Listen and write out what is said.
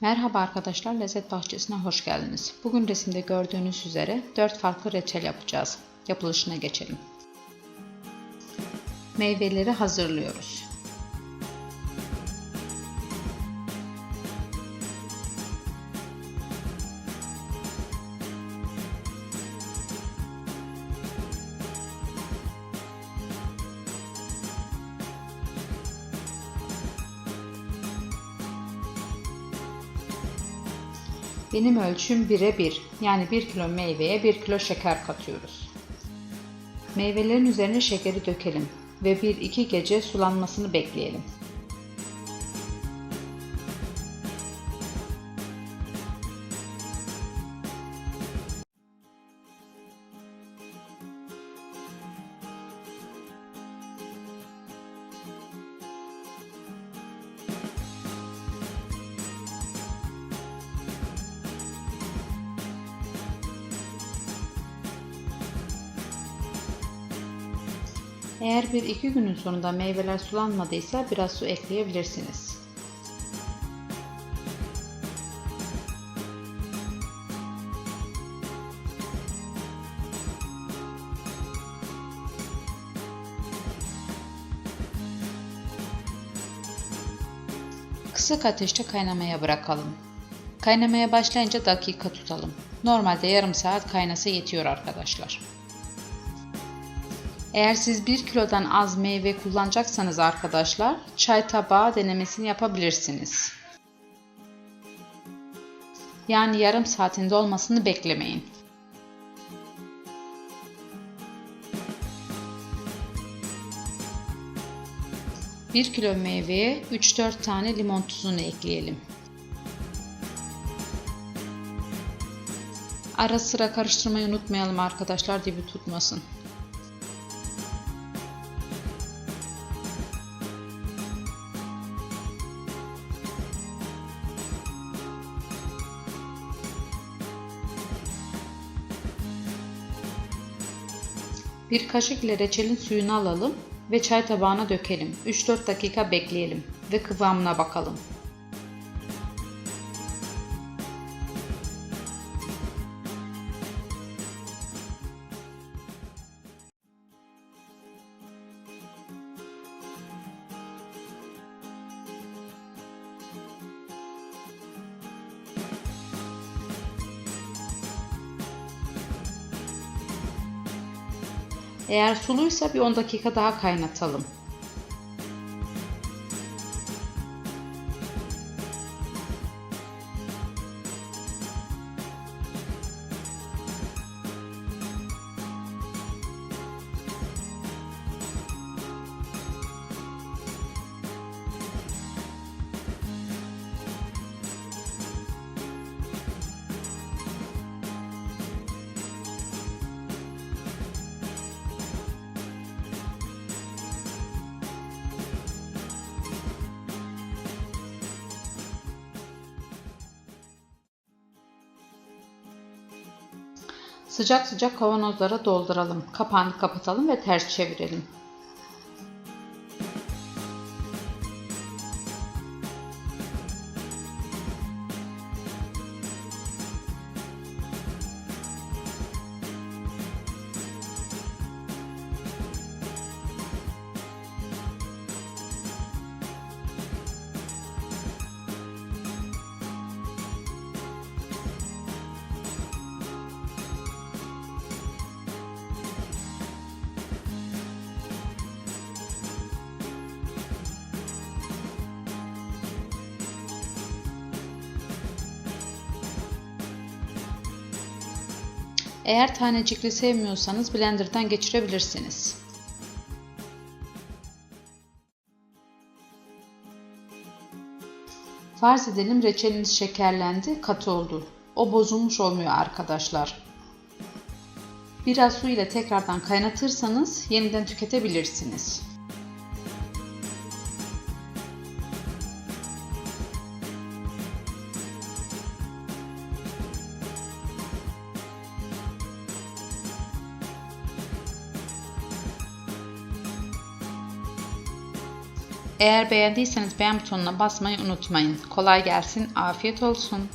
Merhaba arkadaşlar, Lezzet Bahçesi'ne hoş geldiniz. Bugün resimde gördüğünüz üzere 4 farklı reçel yapacağız. Yapılışına geçelim. Meyveleri hazırlıyoruz. Benim ölçüm 1'e 1. Yani 1 kilo meyveye 1 kilo şeker katıyoruz. Meyvelerin üzerine şekeri dökelim ve 1-2 gece sulanmasını bekleyelim. Eğer bir iki günün sonunda meyveler sulanmadıysa biraz su ekleyebilirsiniz. Kısık ateşte kaynamaya bırakalım. Kaynamaya başlayınca dakika tutalım. Normalde yarım saat kaynasa yetiyor arkadaşlar. Eğer siz 1 kilodan az meyve kullanacaksanız arkadaşlar çay tabağı denemesini yapabilirsiniz. Yani yarım saatin dolmasını beklemeyin. Bir kilo meyveye 3-4 tane limon tuzunu ekleyelim. Ara sıra karıştırmayı unutmayalım arkadaşlar dibi tutmasın. Bir kaşık ile reçelin suyunu alalım ve çay tabağına dökelim. 3-4 dakika bekleyelim ve kıvamına bakalım. Eğer suluysa bir 10 dakika daha kaynatalım. Sıcak sıcak kavanozlara dolduralım. Kapağını kapatalım ve ters çevirelim. Eğer tanecikli sevmiyorsanız blenderdan geçirebilirsiniz. Farz edelim reçeliniz şekerlendi, katı oldu. O bozulmuş olmuyor arkadaşlar. Biraz su ile tekrardan kaynatırsanız yeniden tüketebilirsiniz. Eğer beğendiyseniz beğen butonuna basmayı unutmayın. Kolay gelsin, afiyet olsun.